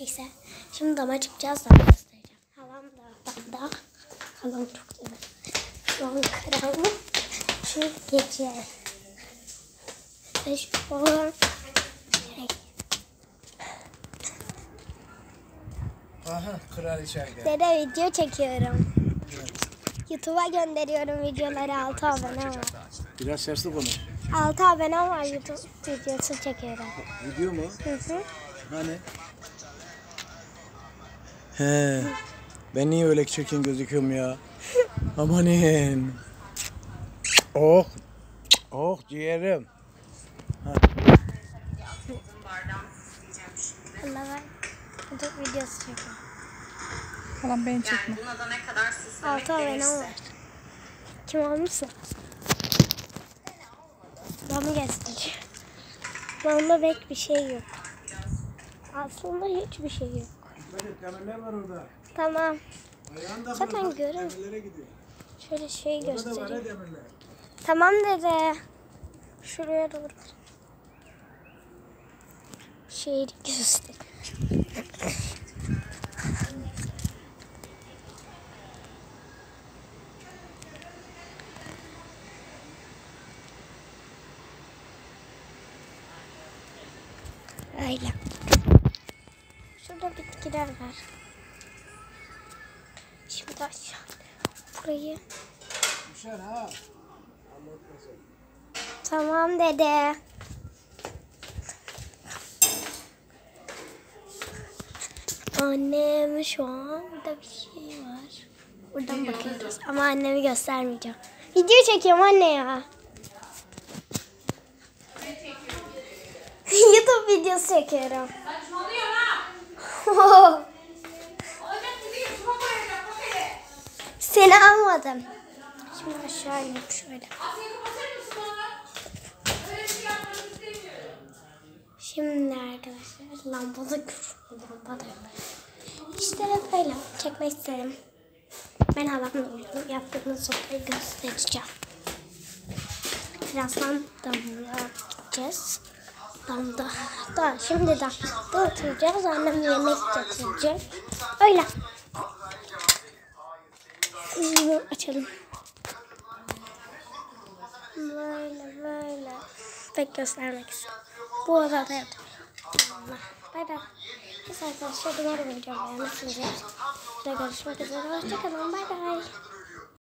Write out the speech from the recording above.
Neyse. Şimdi dama çıkacağız da göstereceğim. Halam da damda. Halam çok güzel. Şu an karanlık. Şu gece. Ve şu an Aha kral içeride. Dede video çekiyorum. YouTube'a gönderiyorum videoları 6 abone var. Biraz sesli konuş. 6 abone var YouTube videosu çekiyorum. Video mu? Hı hı. Hani? He. Ben niye öyle çirkin gözüküyorum ya? Amanin. Oh. Oh ciğerim. Allah ben YouTube videosu çekiyorum. Falan beni çekme. Buna da ne kadar süslemek 6 abone var. Kim olmuşsun? Damı göster. Damda pek bir şey yok. Aslında hiçbir şey yok. Demirler var orada. Tamam. Zaten görün. gidiyor. Şöyle şey da var göstereyim. ya demirler. Tamam dede. Şuraya doğru. Şehri göster. Öyle. Şurada bitkiler var. Şimdi aşağı. Burayı Düşer ha. Tamam dede. Annem şu anda bir şey var. Buradan bakıyoruz ama annemi göstermeyeceğim. Video çekiyorum anne ya. YouTube videosu çekiyorum. Seni almadım. Şimdi aşağı inip şöyle. Şimdi arkadaşlar lambada görüyorum. Lambada. İşte böyle çekmek istedim. Ben halamla uyudum. Yaptığımız sofrayı göstereceğim. Birazdan damla gideceğiz. Damda. Da şimdi damda oturacağız. Annem yemek getirecek. Öyle. Bunu açalım. Böyle böyle. Pek göstermek istiyorum. Bu odada yatıyorum. Bay bay. Neyse arkadaşlar umarım videomu beğenmişsinizdir. Görüşmek üzere. Hoşçakalın. Bay bay.